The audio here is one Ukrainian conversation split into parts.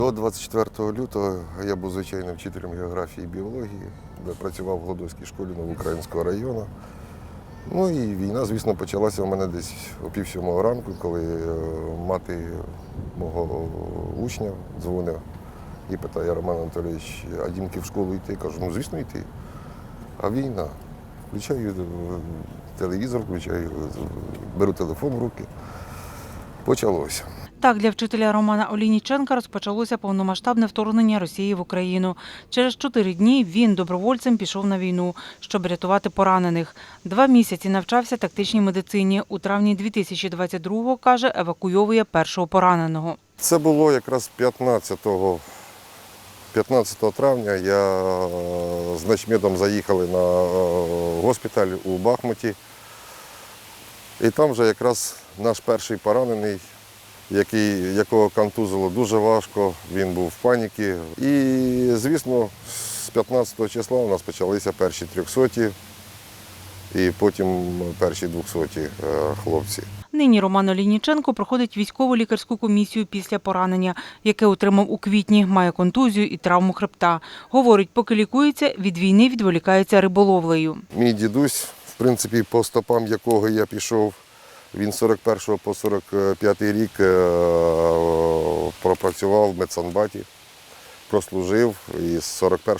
До 24 лютого я був звичайним вчителем географії і біології, де працював в Гладовській школі Новоукраїнського району. Ну і війна, звісно, почалася у мене десь о пів сьомого ранку, коли е, мати мого учня дзвонив і питає Роман Анатолійович, а дімки в школу йти? Кажу, ну звісно, йти. А війна. Включаю е, телевізор, включаю, беру телефон в руки. Почалося. Так, для вчителя Романа Олійніченка розпочалося повномасштабне вторгнення Росії в Україну. Через чотири дні він добровольцем пішов на війну, щоб рятувати поранених. Два місяці навчався тактичній медицині. У травні 2022-го, каже, евакуйовує першого пораненого. Це було якраз 15, 15 травня. Я е, з начмедом заїхали на е, госпіталь у Бахмуті. І там вже якраз наш перший поранений, який, якого контузило дуже важко, він був в паніці. І, звісно, з 15 числа у нас почалися перші 300 і потім перші 200 е, хлопці. Нині Роман Олійніченко проходить військову лікарську комісію після поранення, яке отримав у квітні, має контузію і травму хребта. Говорить, поки лікується, від війни відволікається риболовлею. Мій дідусь, в принципі, по стопам якого я пішов, він з 41 по 45 рік е, пропрацював в медсанбаті, прослужив і з 41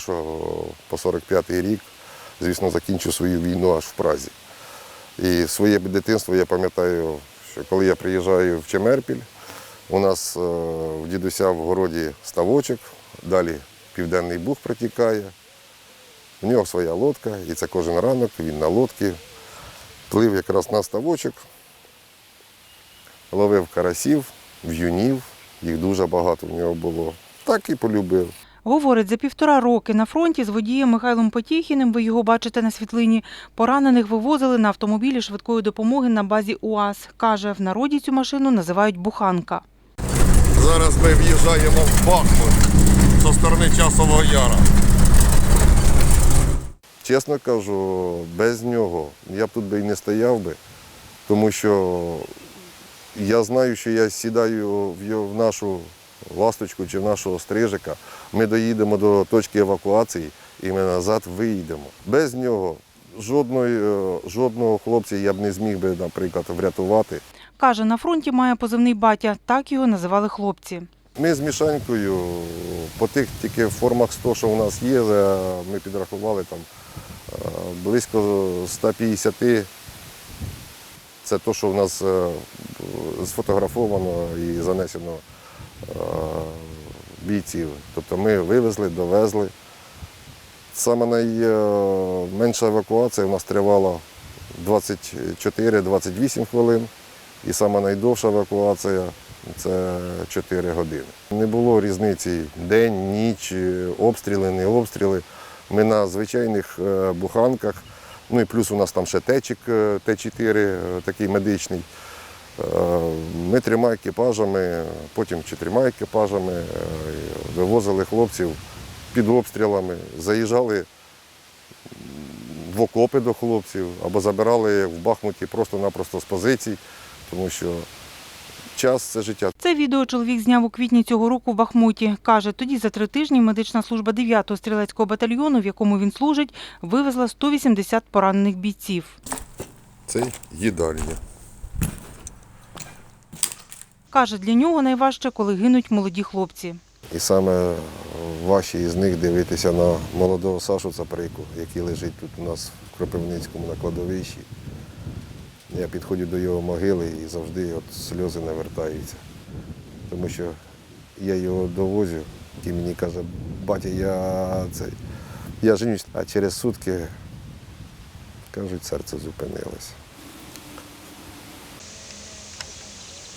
по 45 рік, звісно, закінчив свою війну аж в Празі. І своє дитинство я пам'ятаю, що коли я приїжджаю в Чемерпіль, у нас е, в дідуся в городі ставочок, далі Південний Буг протікає. У нього своя лодка, і це кожен ранок він на лодці плив якраз на ставочок, ловив карасів, в'юнів, їх дуже багато в нього було. Так і полюбив. Говорить, за півтора роки на фронті з водієм Михайлом Потєхіним, ви його бачите на світлині, поранених вивозили на автомобілі швидкої допомоги на базі УАЗ. Каже, в народі цю машину називають буханка. Зараз ми в'їжджаємо в Бахмут зі сторони Часового Яра. Чесно кажу, без нього я б тут би і не стояв би, тому що я знаю, що я сідаю в нашу ласточку чи в нашого стрижика, ми доїдемо до точки евакуації і ми назад виїдемо. Без нього жодної, е, жодного хлопця я б не зміг би, наприклад, врятувати. Каже, на фронті має позивний батя, так його називали хлопці. Ми з мішанькою по тих тільки формах 100, що у нас є, е, ми підрахували там е, близько 150. Це те, що в нас сфотографовано і занесено е, бійців. Тобто ми вивезли, довезли. Саме найменша евакуація у нас тривала 24-28 хвилин. І сама найдовша евакуація це 4 години. Не було різниці день, ніч, обстріли, не обстріли. Ми на звичайних е, буханках, ну і плюс у нас там ще течик е, Т4, е, такий медичний. Ми трьома екіпажами, потім чотирма екіпажами е, вивозили хлопців під обстрілами, заїжджали в окопи до хлопців або забирали в Бахмуті просто-напросто з позицій, тому що час це життя. Це відео чоловік зняв у квітні цього року в Бахмуті. Каже, тоді за три тижні медична служба 9-го стрілецького батальйону, в якому він служить, вивезла 180 поранених бійців. Це їдальня. Каже, для нього найважче, коли гинуть молоді хлопці. І саме важче із них дивитися на молодого Сашу Цаприку, який лежить тут у нас в Кропивницькому на кладовищі. Я підходжу до його могили і завжди от сльози навертаються. Тому що я його довозю, і мені каже, батя, я це, я женюсь, а через сутки, кажуть, серце зупинилося.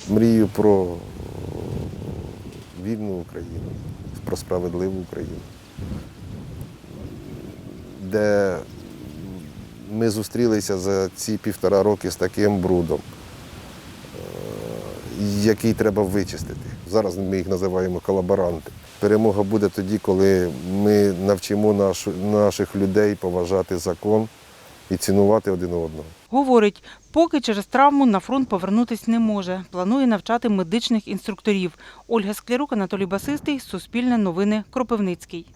Мрію про вільну Україну, про справедливу Україну, де ми зустрілися за ці півтора роки з таким брудом, е, який треба вичистити. Зараз ми їх називаємо колаборанти. Перемога буде тоді, коли ми навчимо наших людей поважати закон і цінувати один одного. Говорить, поки через травму на фронт повернутись не може. Планує навчати медичних інструкторів. Ольга Склярук, Анатолій Басистий, Суспільне новини, Кропивницький.